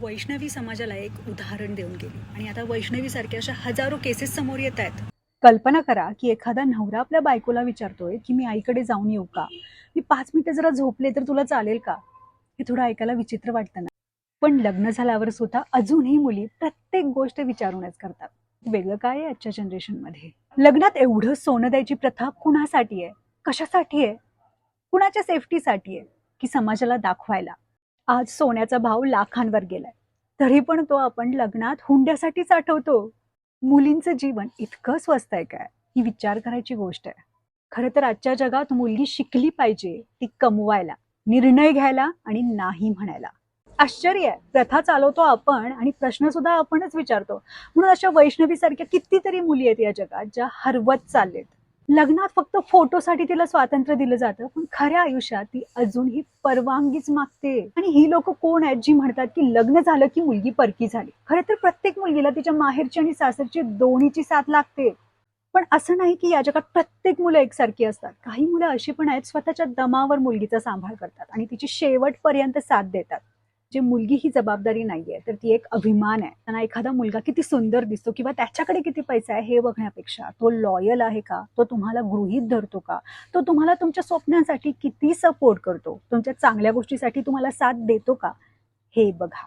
वैष्णवी समाजाला एक उदाहरण देऊन गेली. आणि आता वैष्णवीसारख्या अशा हजारो केसेस समोर येत आहेत. कल्पना करा की एखादा नवरा आपल्या बायकोला विचारतोय की मी आईकडे जाऊन येऊ का? मी पाच मिनिटं जरा झोपले तर तुला चालेल का? हे थोडं ऐकायला विचित्र वाटतं ना? पण लग्न झाल्यावर सुद्धा अजूनही मुली प्रत्येक गोष्ट विचारूनच करतात. वेगळं काय आहे आजच्या जनरेशनमध्ये? लग्नात एवढं सोनं द्यायची प्रथा कुणासाठी आहे? कशासाठी आहे? कुणाच्या सेफ्टीसाठी आहे? की समाजाला दाखवायला? आज सोन्याचा भाव लाखांवर गेलाय. तरी पण तो आपण लग्नात हुंड्यासाठीच आठवतो मुलींचं जीवन इतकं स्वस्त आहे काय? ही विचार करायची गोष्ट आहे. खरं तर आजच्या जगात मुलगी शिकली पाहिजे ती कमवायला निर्णय घ्यायला आणि नाही म्हणायला. आश्चर्य आहे. प्रथा चालवतो आपण आणि प्रश्न सुद्धा आपणच विचारतो. म्हणून अशा वैष्णवीसारख्या कितीतरी मुली आहेत या जगात ज्या हरवत चाललेत. लग्नात फक्त फोटोसाठी तिला स्वातंत्र्य दिलं जातं पण खऱ्या आयुष्यात ती अजूनही परवानगीच मागते. आणि ही लोक कोण आहेत जी म्हणतात की लग्न झालं की मुलगी परकी झाली? खरं तर प्रत्येक मुलगीला तिच्या माहेरची आणि सासरची दोन्हीची साथ लागते. पण असं नाही की या जगात प्रत्येक मुलं एकसारखी असतात. काही मुलं अशी पण आहेत स्वतःच्या दमावर मुलगीचा सांभाळ करतात आणि तिची शेवटपर्यंत साथ देतात. जे मुलगी ही जबाबदारी नाहीये तर ती एक अभिमान आहे. त्यांना एखादा मुलगा किती सुंदर दिसतो किंवा त्याच्याकडे किती पैसा आहे हे बघण्यापेक्षा तो लॉयल आहे का? तो तुम्हाला गृहीत धरतो का? तो तुम्हाला तुमच्या स्वप्नांसाठी किती सपोर्ट करतो? तुमच्या चांगल्या गोष्टीसाठी तुम्हाला साथ देतो का? हे बघा.